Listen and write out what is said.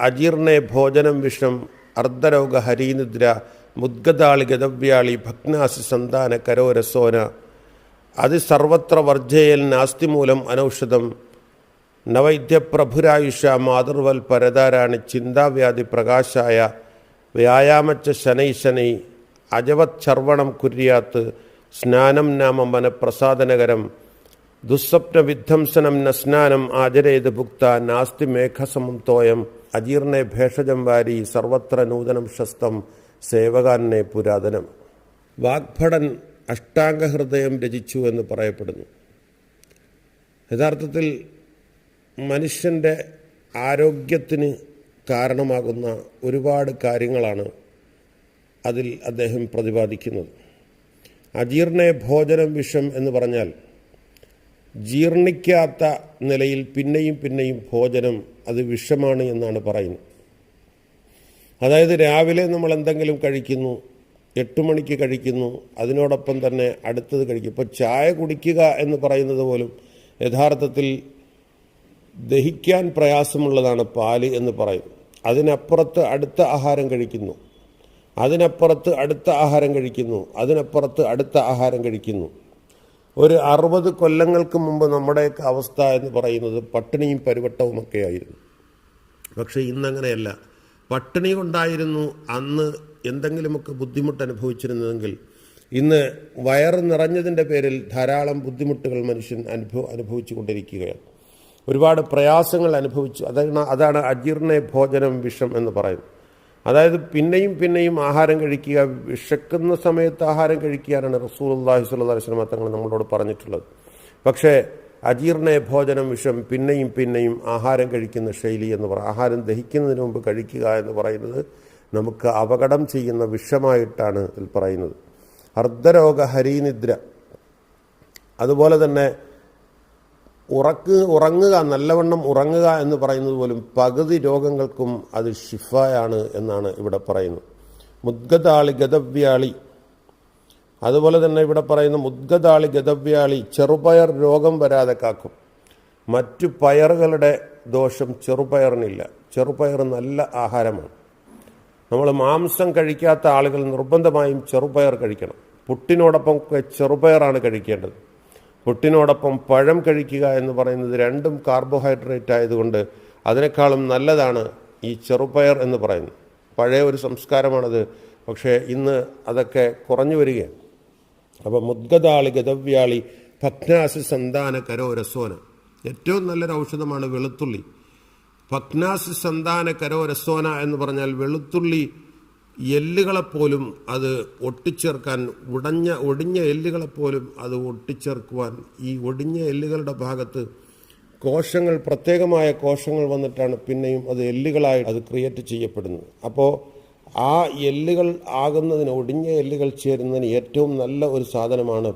അജീർണെ ഭോജനം വിഷം അർദ്ധരോഗ ഹരീനിദ്ര മുദ്ഗതാളി ഗതവ്യാളി ഭഗ്നാസി സന്താന കരോരസോന. അത് സർവത്ര നാസ്തി മൂലം അനൌഷധം. നവൈദ്യപ്രഭുരായുഷ മാതൃവൽ പരതാരാണി ചിന്താവ്യാധി പ്രകാശായ. വ്യായാമച്ച ശനൈ ശനൈ അജവത് ചർവണം കുര്യാത്ത് സ്നാനം നാമ മനപ്രസാദനകരം. ദുസ്വപ്ന വിധ്വംസനം ന സ്നാനം ആചരേത് ഭുക്ത നാസ്തി മേഘസമം തോയം. അജീർണെ ഭേഷജം വാരി സർവത്ര നൂതനം ശസ്തം സേവകാനെ പുരാതനം. വാഗ്ഭടൻ അഷ്ടാംഗഹൃദയം രചിച്ചു എന്ന് പറയപ്പെടുന്നു. യഥാർത്ഥത്തിൽ മനുഷ്യന്റെ ആരോഗ്യത്തിന് കാരണമാകുന്ന ഒരുപാട് കാര്യങ്ങളാണ് അതിൽ അദ്ദേഹം പ്രതിപാദിക്കുന്നത്. അജീർണെ ഭോജനം വിഷം എന്ന് പറഞ്ഞാൽ ജീർണിക്കാത്ത നിലയിൽ പിന്നെയും പിന്നെയും ഭോജനം അത് വിഷമാണ് എന്നാണ് പറയുന്നത്. അതായത് രാവിലെ നമ്മൾ എന്തെങ്കിലും കഴിക്കുന്നു എട്ട് മണിക്ക് കഴിക്കുന്നു അതിനോടൊപ്പം തന്നെ അടുത്തത് കഴിക്കും. ഇപ്പോൾ ചായ കുടിക്കുക എന്ന് പറയുന്നത് പോലും യഥാർത്ഥത്തിൽ ദഹിക്കാൻ പ്രയാസമുള്ളതാണ് പാൽ എന്ന് പറയും അതിനപ്പുറത്ത് അടുത്ത ആഹാരം കഴിക്കുന്നു അതിനപ്പുറത്ത് അടുത്ത ആഹാരം കഴിക്കുന്നു അതിനപ്പുറത്ത് അടുത്ത ആഹാരം കഴിക്കുന്നു. ഒരു അറുപത് കൊല്ലങ്ങൾക്ക് മുമ്പ് നമ്മുടെയൊക്കെ അവസ്ഥ എന്ന് പറയുന്നത് പട്ടിണിയും പരിവട്ടവുമൊക്കെ ആയിരുന്നു പക്ഷേ ഇന്നങ്ങനെയല്ല. പട്ടിണി കൊണ്ടായിരുന്നു അന്ന് എന്തെങ്കിലുമൊക്കെ ബുദ്ധിമുട്ട് അനുഭവിച്ചിരുന്നതെങ്കിൽ ഇന്ന് വയറ് നിറഞ്ഞതിന്റെ പേരിൽ ധാരാളം ബുദ്ധിമുട്ടുകൾ മനുഷ്യൻ അനുഭവ അനുഭവിച്ചു കൊണ്ടിരിക്കുകയാണ് ഒരുപാട് പ്രയാസങ്ങൾ അനുഭവിച്ചു. അതാണ് അതാണ് അജീർണ ഭോജനം വിഷം എന്ന് പറയുന്നത്. അതായത് പിന്നെയും പിന്നെയും ആഹാരം കഴിക്കുക വിശക്കുന്ന സമയത്ത് ആഹാരം കഴിക്കാനാണ് റസൂൽ അള്ളാഹി സ്വല്ലാ വസ്ലമ തങ്ങൾ നമ്മളോട് പറഞ്ഞിട്ടുള്ളത്. പക്ഷേ അജീർണ ഭോജനം വിഷം പിന്നെയും പിന്നെയും ആഹാരം കഴിക്കുന്ന ശൈലി എന്ന് പറ ആഹാരം ദഹിക്കുന്നതിന് മുമ്പ് കഴിക്കുക എന്ന് പറയുന്നത് നമുക്ക് അപകടം ചെയ്യുന്ന വിഷമായിട്ടാണ് ഇതിൽ പറയുന്നത്. അർദ്ധരോഗ ഹരിനിദ്ര അതുപോലെ തന്നെ ഉറക്ക് ഉറങ്ങുക നല്ലവണ്ണം ഉറങ്ങുക എന്ന് പറയുന്നത് പോലും പകുതി രോഗങ്ങൾക്കും അത് ഷിഫായാണ് എന്നാണ് ഇവിടെ പറയുന്നത്. മുദ്ഗതാളി ഗതവ്യാളി അതുപോലെ തന്നെ ഇവിടെ പറയുന്ന മുദ്ഗതാളി ഗതവ്യാളി ചെറുപയർ രോഗം വരാതെ കാക്കും. മറ്റു പയറുകളുടെ ദോഷം ചെറുപയറിനില്ല. ചെറുപയർ നല്ല ആഹാരമാണ്. നമ്മൾ മാംസം കഴിക്കാത്ത ആളുകൾ നിർബന്ധമായും ചെറുപയർ കഴിക്കണം. പുട്ടിനോടൊപ്പം ചെറുപയറാണ് കഴിക്കേണ്ടത്. പുട്ടിനോടൊപ്പം പഴം കഴിക്കുക എന്ന് പറയുന്നത് രണ്ടും കാർബോഹൈഡ്രേറ്റ് ആയതുകൊണ്ട് അതിനേക്കാളും നല്ലതാണ് ഈ ചെറുപയർ എന്ന് പറയുന്നത്. പഴയ ഒരു സംസ്കാരമാണത്. പക്ഷേ ഇന്ന് അതൊക്കെ കുറഞ്ഞു വരികയാണ്. അപ്പോൾ മുദ്ഗതാളി ഗതവ്യാളി ഭഗ്നാസി സന്താന കരോ രസോന. ഏറ്റവും നല്ലൊരു ഔഷധമാണ് വെളുത്തുള്ളി. ഭഗ്നാസി സന്താന കരോ രസോന എന്ന് പറഞ്ഞാൽ വെളുത്തുള്ളി എല്ലുകളെപ്പോലും അത് ഒട്ടിച്ചേർക്കാൻ ഉടഞ്ഞ ഒടിഞ്ഞ എല്ലുകളെപ്പോലും അത് ഒട്ടിച്ചേർക്കുവാൻ ഈ ഒടിഞ്ഞ എല്ലുകളുടെ ഭാഗത്ത് കോശങ്ങൾ പ്രത്യേകമായ കോശങ്ങൾ വന്നിട്ടാണ് പിന്നെയും അത് എല്ലുകളായി അത് ക്രിയേറ്റ് ചെയ്യപ്പെടുന്നത്. അപ്പോൾ ആ എല്ലുകൾ ആകുന്നതിന് ഒടിഞ്ഞ എല്ലുകൾ ചേരുന്നതിന് ഏറ്റവും നല്ല ഒരു സാധനമാണ്